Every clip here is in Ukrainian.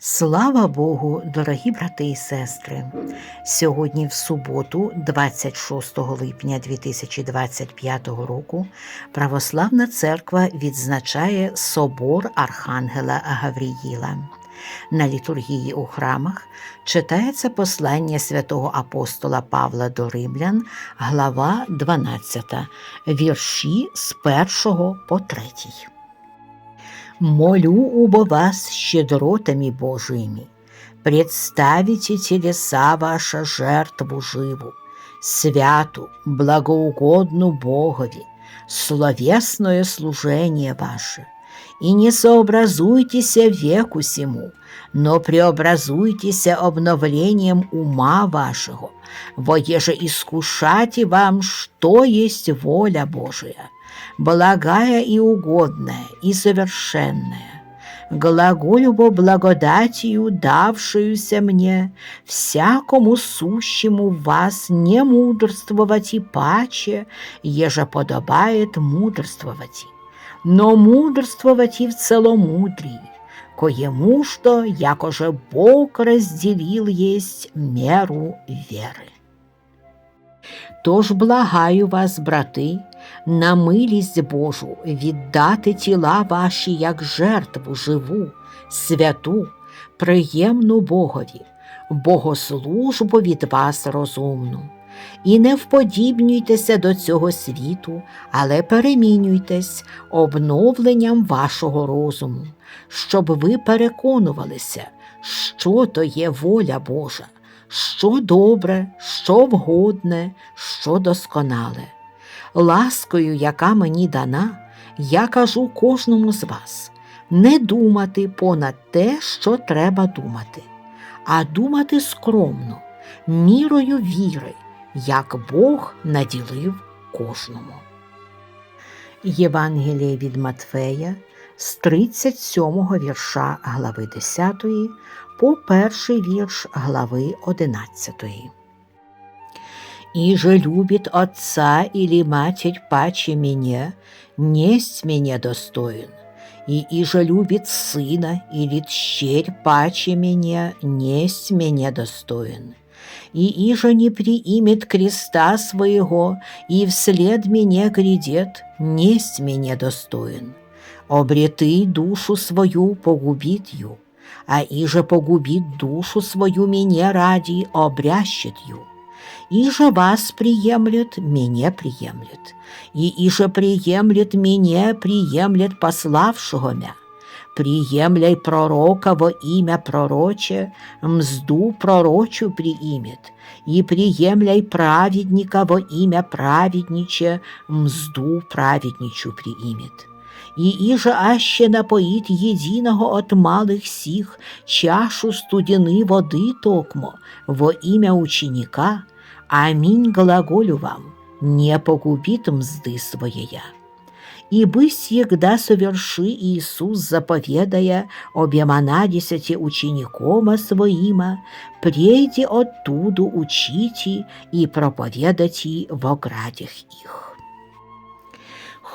Слава Богу, дорогі брати і сестри! Сьогодні, в суботу, 26 липня 2025 року, Православна Церква відзначає собор Архангела Гавріїла. На літургії у храмах читається послання святого апостола Павла до Римлян, глава 12, вірші з 1 по 3. Молю убо вас щедротами Божими, представите телеса ваша жертву живу, святу, благоугодну Богові, словесное служение ваше, и не сообразуйтеся веку сему, но преобразуйтеся обновлением ума вашего, во еже искушати вам, что есть воля Божия, благая и угодная и совершенная. Глаголю бо благодатью, давшуюся мне, всякому сущему вас не мудрствовать и паче, еже подобает мудрствовать, но мудрствовать и в целомудрии, коему что, якоже Бог разделил есть меру веры. Тож благаю вас, брати, на милість Божу віддати тіла ваші як жертву живу, святу, приємну Богові, богослужбу від вас розумну. І не вподібнюйтеся до цього світу, але перемінюйтесь обновленням вашого розуму, щоб ви переконувалися, що то є воля Божа, що добре, що вгодне, що досконале. Ласкою, яка мені дана, я кажу кожному з вас не думати понад те, що треба думати, а думати скромно, мірою віри, як Бог наділив кожному. Євангеліє від Матфея з 37 вірша глави 10 по перший вірш глави 11. «И же любит отца или матерь паче меня, несть меня достоин, и иже любит сына или тщерь паче меня, несть меня достоин, и иже не приимет креста своего, и вслед меня грядет, несть меня достоин. Обреты душу свою, погубит ю, а иже погубит душу свою меня ради, обрящет ю. Иже вас приемлет, меня приемлет, и иже приемлет меня, приемлет пославшего мя. Приемляй пророка во имя пророче, мзду пророчу приимет, и приемляй праведника во имя праведниче, мзду праведничу приимет И иже аще напоит единого от малых сих чашу студены воды токмо во имя ученика, аминь глаголю вам, не погубит мзды своея. Ибо всегда соверши Иисус, заповедая обемана десяти ученикома своима, прейди оттуду учите и проповедати в оградях їх.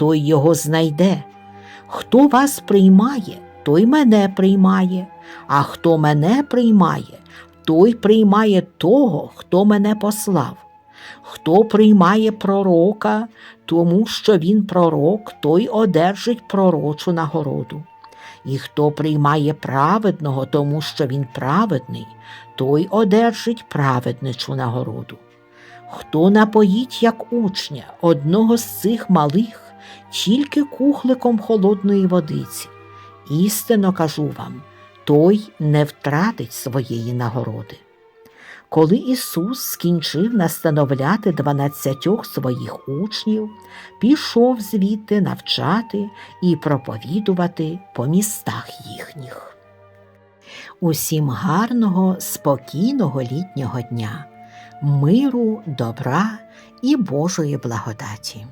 той його знайде. Хто вас приймає, той мене приймає, а хто мене приймає, той приймає того, хто мене послав. Хто приймає пророка, тому що він пророк, той одержить пророчу нагороду. І хто приймає праведного, тому що він праведний, той одержить праведничу нагороду. Хто напоїть, як учня, одного з цих малих, тільки кухликом холодної водиці, істинно кажу вам, той не втратить своєї нагороди. Коли Ісус скінчив настановляти дванадцятьох своїх учнів, пішов звідти навчати і проповідувати по містах їхніх. Усім гарного, спокійного літнього дня, миру, добра і Божої благодаті.